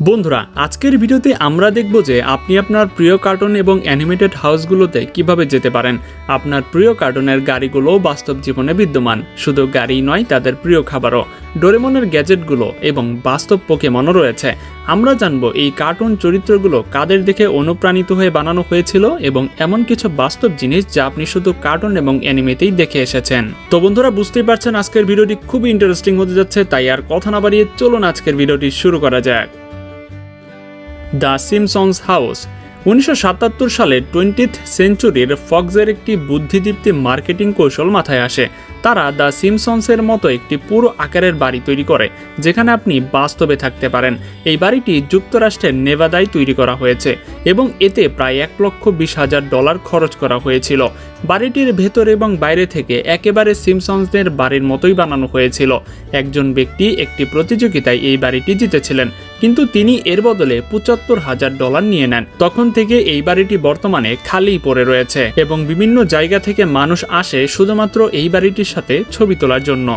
বন্ধুরা, আজকের ভিডিওতে আমরা দেখব যে আপনি আপনার প্রিয় কার্টুন এবং অ্যানিমেটেড হাউসগুলোতে কীভাবে যেতে পারেন। আপনার প্রিয় কার্টুনের গাড়িগুলোও বাস্তব জীবনে বিদ্যমান। শুধু গাড়ি নয়, তাদের প্রিয় খাবারও। ডোরেমনের গ্যাজেটগুলো এবং বাস্তব পোকেমনও রয়েছে। আমরা জানব এই কার্টুন চরিত্রগুলো কাদের দেখে অনুপ্রাণিত হয়ে বানানো হয়েছিল এবং এমন কিছু বাস্তব জিনিস যা আপনি শুধু কার্টুন এবং অ্যানিমেতেই দেখে এসেছেন। তো বন্ধুরা, বুঝতেই পারছেন আজকের ভিডিওটি খুবই ইন্টারেস্টিং হতে যাচ্ছে, তাই আর কথা না বাড়িয়ে চলুন আজকের ভিডিওটি শুরু করা যাক। দ্য সিমসংস হাউস, উনিশশো সাতাত্তর সালে টোয়েন্টিথ সেঞ্চুরির ফক্সের একটি বুদ্ধিদীপ্তি মার্কেটিং কৌশল মাথায় আসে। তারা দ্য সিমসন্সের মতো একটি পুরো আকারের বাড়ি তৈরি করে, যেখানে আপনি বাস্তবে থাকতে পারেন। এই বাড়িটি যুক্তরাষ্ট্রের নেভাদায় তৈরি করা হয়েছে এবং এতে প্রায় এক লক্ষ বিশ হাজার ডলার খরচ করা হয়েছিল। বাড়িটির ভেতর এবং বাইরে থেকে একেবারে সিমসন্সদের বাড়ির মতোই বানানো হয়েছিল। একজন ব্যক্তি একটি প্রতিযোগিতায় এই বাড়িটি জিতেছিলেন। কিন্তু তিনি এর বদলে পঁচাত্তর হাজার ডলার নিয়ে নেন। তখন থেকে এই বাড়িটি বর্তমানে খালিই পড়ে রয়েছে এবং বিভিন্ন জায়গা থেকে মানুষ আসে শুধুমাত্র এই বাড়িটির সাথে ছবি তোলার জন্য।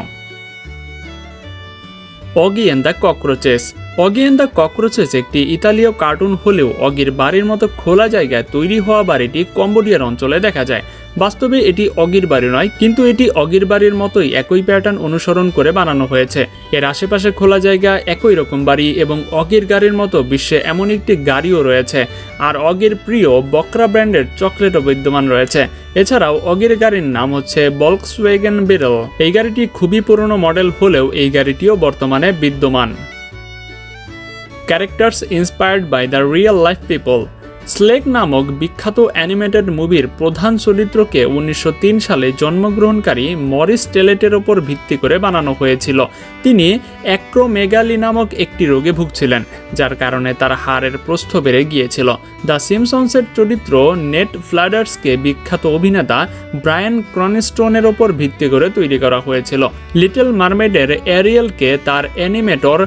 Oggy and the Cockroaches. Oggy and the Cockroaches একটি ইতালীয় কার্টুন হলেও অগির বাড়ির মতো খোলা জায়গায় তৈরি হওয়া বাড়িটি কম্বোডিয়ার অঞ্চলে দেখা যায়। বাস্তবে এটি অগির বাড়ি নয়, কিন্তু এটি অগির বাড়ির মতোই একই প্যাটার্ন অনুসরণ করে বানানো হয়েছে। এর আশেপাশে খোলা জায়গা, একই রকম বাড়ি এবং অগির গাড়ির মতো বিশ্বে এমন একটি গাড়িও রয়েছে। আর অগির প্রিয় বকরা ব্র্যান্ডের চকলেটও বিদ্যমান রয়েছে। এছাড়াও অগির গাড়ির নাম হচ্ছে বলক্সওয়েগেন বেরল এই গাড়িটি খুবই পুরনো মডেল হলেও এই গাড়িটিও বর্তমানে বিদ্যমান। Characters inspired by the real life people স্লেক নামক বিখ্যাত অ্যানিমেটেড মুভির প্রধান চরিত্রকে উনিশশো তিন সালে জন্মগ্রহণকারী মরিস টেলেটের ওপর ভিত্তি করে বানানো হয়েছিল। তিনি অ্যাক্রোমেগালি নামক একটি রোগে ভুগছিলেন, যার কারণে তার হাড়ের প্রস্থ বেড়ে গিয়েছিল। দ্য সিমসন্সের চরিত্র নেট ফ্লাডার্সকে বিখ্যাত অভিনেতা ব্রায়ান ক্রনিস্টোনের ওপর ভিত্তি করে তৈরি করা হয়েছিল। লিটল মারমেডের অ্যারিয়েলকে তার অ্যানিমেটর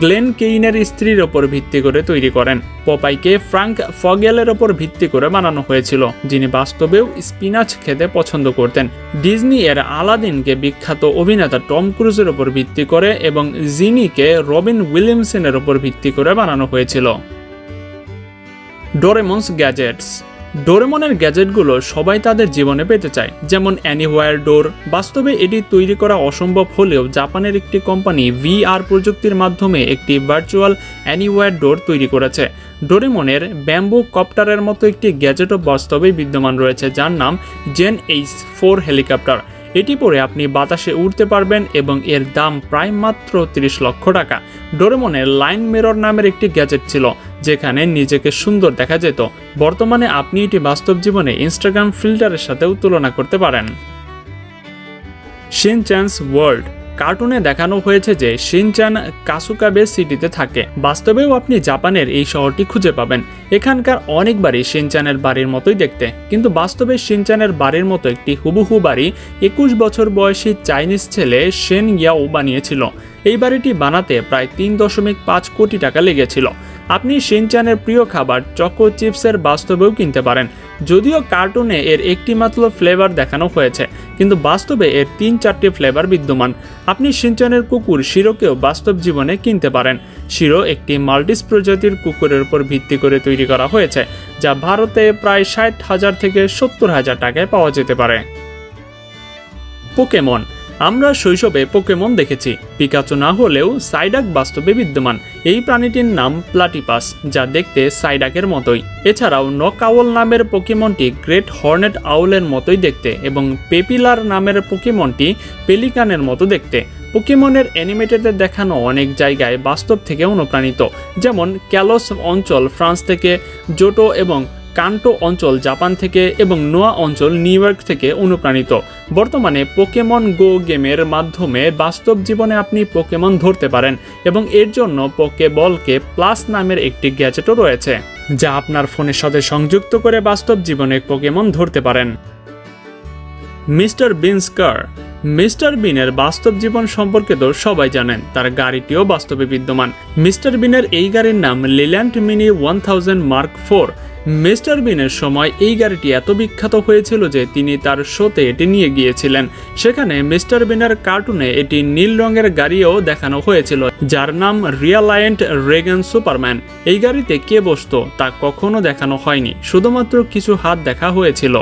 গ্লেন কেইনের স্ত্রীর ওপর ভিত্তি করে তৈরি করেন। পপাইকে ফ্রাঙ্ক ফগেলের ওপর ভিত্তি করে বানানো হয়েছিল, যিনি বাস্তবেও স্পিনাচ খেতে পছন্দ করতেন। ডিজনি এর আলাদিনকে বিখ্যাত অভিনেতা টম ক্রুজের ওপর ভিত্তি করে এবং জিনিকে রবিন উইলিয়ামসনের ওপর ভিত্তি করে বানানো হয়েছিল। ডোরেমন্স গ্যাজেটস ডোরেমনের গ্যাজেটগুলো সবাই তাদের জীবনে পেতে চায়। যেমন অ্যানিওয়ার ডোর বাস্তবে এটি তৈরি করা অসম্ভব হলেও জাপানের একটি কোম্পানি ভিআর প্রযুক্তির মাধ্যমে একটি ভার্চুয়াল অ্যানিওয়ার ডোর তৈরি করেছে। ডোরেমনের ব্যাম্বু কপ্টারের মতো একটি গ্যাজেটও বাস্তবে বিদ্যমান রয়েছে, যার নাম জেন এইচ ফোর হেলিকপ্টার এটি পরে আপনি বাতাসে উড়তে পারবেন এবং এর দাম প্রায় মাত্র 30 লক্ষ টাকা। ডোরেমনের লাইন মেরর নামের একটি গ্যাজেট ছিল, যেখানে নিজেকে সুন্দর দেখা যেত। বর্তমানে আপনি এটি বাস্তব জীবনে ইনস্টাগ্রাম ফিল্টারের সাথেও তুলনা করতে পারেন। শিনচ্যান্স ওয়ার্ল্ড কার্টুনে দেখানো হয়েছে যে শিনচান কাসুকাবে সিটিতে থাকে। বাস্তবেও আপনি জাপানের এই শহরটি খুঁজে পাবেন। এখানকার অনেক বাড়ি শিনচানের বাড়ির মতোই দেখতে। কিন্তু বাস্তবে শিনচানের বাড়ির মতো একটি হুবহু বাড়ি একুশ বছর বয়সী চাইনিজ ছেলে সেন ইয়াও বানিয়েছিল। এই বাড়িটি বানাতে প্রায় তিন দশমিক পাঁচ কোটি টাকা লেগেছিল। আপনি শিনচানের প্রিয় খাবার চকো চিপসের বাস্তবেও কিনতে পারেন। যদিও কার্টুনে এর একটি মাত্র ফ্লেভার দেখানো হয়েছে, কিন্তু বাস্তবে এর তিন চারটি ফ্লেভার বিদ্যমান। আপনি সিনচানের কুকুর শিরোকেও বাস্তব জীবনে কিনতে পারেন। শিরো একটি মাল্টিস প্রজাতির কুকুরের উপর ভিত্তি করে তৈরি করা হয়েছে, যা ভারতে প্রায় ষাট হাজার থেকে সত্তর হাজার টাকায় পাওয়া যেতে পারে। পোকেমন আমরা শৈশবে পোকেমন দেখেছি। পিকাচু না হলেও সাইডাক বাস্তবে বিদ্যমান। এই প্রাণীটির নাম প্লাটিপাস যা দেখতে সাইডাকের মতোই। এছাড়াও নকাওল নামের পোকেমনটি গ্রেট হর্নেট আউলের মতোই দেখতে এবং পেপিলার নামের পোকেমনটি পেলিকানের মতো দেখতে। পোকেমনের অ্যানিমেটেডে দেখানো অনেক জায়গায় বাস্তব থেকে অনুপ্রাণিত। যেমন ক্যালোস অঞ্চল ফ্রান্স থেকে জোটো এবং কান্টো অঞ্চল জাপান থেকে এবং নোয়া অঞ্চল নিউ ইয়র্ক থেকে অনুপ্রাণিত। বর্তমানে পোকেমন গো গেমের মাধ্যমে বাস্তব জীবনে আপনি পোকেমন ধরতে পারেন এবং এর জন্য পোকেবলকে প্লাস নামের একটি গ্যাজেটও রয়েছে, যা আপনার ফোনের সাথে সংযুক্ত করে বাস্তব জীবনে পোকেমন ধরতে পারেন। মিস্টার বিনস কার মিস্টার বিনের বাস্তব জীবন সম্পর্কে তো সবাই জানেন, তার গাড়িটিও বাস্তবে বিদ্যমান। মিস্টার বিনের এই গাড়ির নাম Leyland mini one thousand mark four Mister বিনের সময় এই গাড়িটি এত বিখ্যাত হয়েছিল যে তিনি তার শোতে এটি নিয়ে গিয়েছিলেন। সেখানে মিস্টার বিনের কার্টুনে এটি নীল রঙের গাড়িও দেখানো হয়েছিল, যার নাম রিয়ালায়েন্ট রেগান সুপারম্যান। এই গাড়িতে কে বসত তা কখনো দেখানো হয়নি, শুধুমাত্র কিছু হাত দেখা হয়েছিল।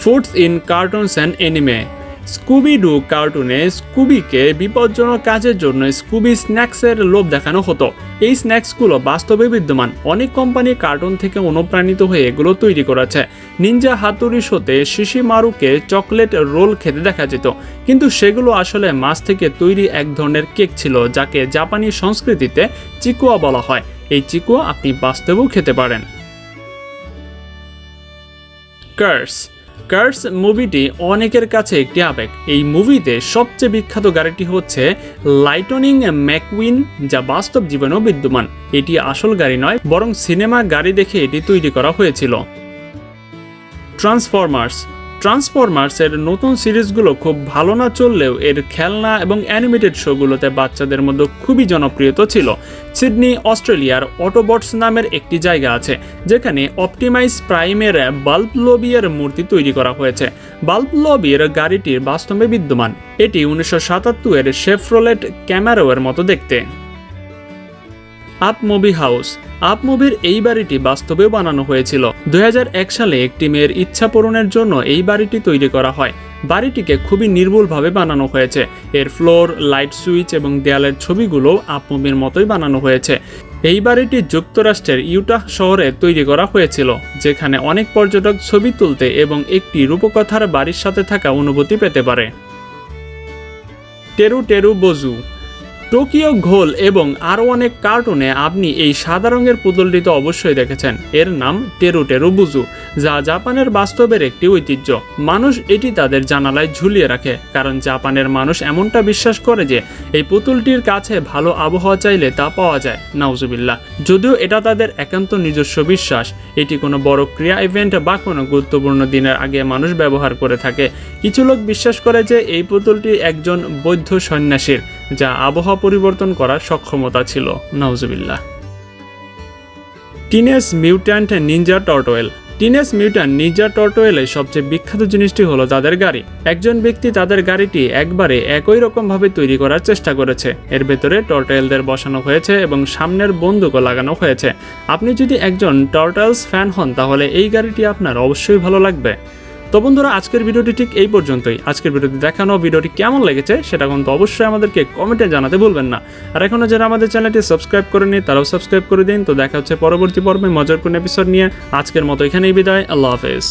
Foods in cartoons and anime Scooby Doo কার্টুনে স্কুবিকে বিপজ্জনক কাজের জন্য স্কুবি স্ন্যাক্সের লোভ দেখানো হতো। এই স্ন্যাক্সগুলো বাস্তবে বিদ্যমান। অনেক কোম্পানি কার্টুন থেকে অনুপ্রাণিত হয়ে এগুলো তৈরি করেছে। নিনজা হাতুরি শোতে শিশি মারুকে চকলেট রোল খেতে দেখা যেত। কিন্তু সেগুলো আসলে মাছ থেকে তৈরি এক ধরনের কেক ছিল, যাকে জাপানি সংস্কৃতিতে চিকুয়া বলা হয়। এই চিকুয়া আপনি বাস্তবেও খেতে পারেন। কার্স কার্স মুভিটি অনেকের কাছে একটি আবেগ। এই মুভিতে সবচেয়ে বিখ্যাত গাড়িটি হচ্ছে লাইটনিং ম্যাকউইন যা বাস্তব জীবনেও বিদ্যমান। এটি আসল গাড়ি নয়, বরং সিনেমা গাড়ি দেখে এটি তৈরি করা হয়েছিল। ট্রান্সফরমার্স ট্রান্সফরমার্সের নতুন সিরিজগুলো খুব ভালো না চললেও এর খেলনা এবং অ্যানিমেটেড শোগুলোতে বাচ্চাদের মধ্যে খুবই জনপ্রিয়তা ছিল। সিডনি অস্ট্রেলিয়ার অটোবটস নামের একটি জায়গা আছে, যেখানে অপটিমাইজ প্রাইমের বাল্ব লবিয়ের মূর্তি তৈরি করা হয়েছে। বাল্ব লবির গাড়িটির বাস্তবে বিদ্যমান। এটি উনিশশো সাতাত্তরের শেফরোলেট ক্যামেরোয়ের মতো দেখতে। Up movie house. আপ মুভির এই বাড়িটি বাস্তবেও বানানো হয়েছিল। দুই হাজার এক সালে একটি মেয়ের ইচ্ছা পূরণের জন্য এই বাড়িটি তৈরি করা হয়। বাড়িটিকে খুবই নির্ভুলভাবে বানানো হয়েছে। এর ফ্লোর, লাইট সুইচ এবং দেয়ালের ছবিগুলো আপ মুভির মতোই বানানো হয়েছে। এই বাড়িটি যুক্তরাষ্ট্রের ইউটাহ শহরে তৈরি করা হয়েছিল, যেখানে অনেক পর্যটক ছবি তুলতে এবং একটি রূপকথার বাড়ির সাথে থাকা অনুভূতি পেতে পারে। টেরু টেরু বজু টোকিও ঘোল এবং আরও অনেক কার্টুনে আপনি এই সাদা রঙের পুতুলটি তো অবশ্যই দেখেছেন। এর নাম টেরু টেরু বুজু, যা জাপানের বাস্তবের একটি ঐতিহ্য। মানুষ এটি তাদের জানালায় ঝুলিয়ে রাখে, কারণ জাপানের মানুষ এমনটা বিশ্বাস করে যে এই পুতুলটির কাছে ভালো আবহাওয়া চাইলে তা পাওয়া যায়। নাউজুবিল্লাহ। যদিও এটা তাদের একান্ত নিজস্ব বিশ্বাস, এটি কোনো বড় ক্রিয়া ইভেন্ট বা কোনো গুরুত্বপূর্ণ দিনের আগে মানুষ ব্যবহার করে থাকে। কিছু লোক বিশ্বাস করে যে এই পুতুলটি একজন বৌদ্ধ সন্ন্যাসীর যা আবহাওয়া পরিবর্তন করার সক্ষমতা ছিল। নাউজুবিল্লাহ। Teenage mutant ninja turtle teenage mutant ninja টর্টোয়েলের সবচেয়ে বিখ্যাত জিনিসটি হলো তাদের গাড়ি। একজন ব্যক্তি তাদের গাড়িটি একবারে একই রকমভাবে তৈরি করার চেষ্টা করেছে। এর ভেতরে টর্টোয়েলদের বসানো হয়েছে এবং সামনের বন্দুকও লাগানো হয়েছে। আপনি যদি একজন টর্টালস ফ্যান হন, তাহলে এই গাড়িটি আপনার অবশ্যই ভালো লাগবে। তো বন্ধুরা, আজকের ভিডিওটি ঠিক এই পর্যন্তই। আজকের ভিডিওটি দেখানো, ভিডিওটি কেমন লেগেছে সেটা কিন্তু অবশ্যই আমাদেরকে কমেন্টে জানাতে ভুলবেন না। আর এখনও যারা আমাদের চ্যানেলটি সাবস্ক্রাইব করেনি তারাও সাবস্ক্রাইব করে দিন। তো দেখা হচ্ছে পরবর্তী পর্বে মজার কোন এপিসোড নিয়ে। আজকের মতো এখানেই বিদায়। আল্লাহ হাফেজ।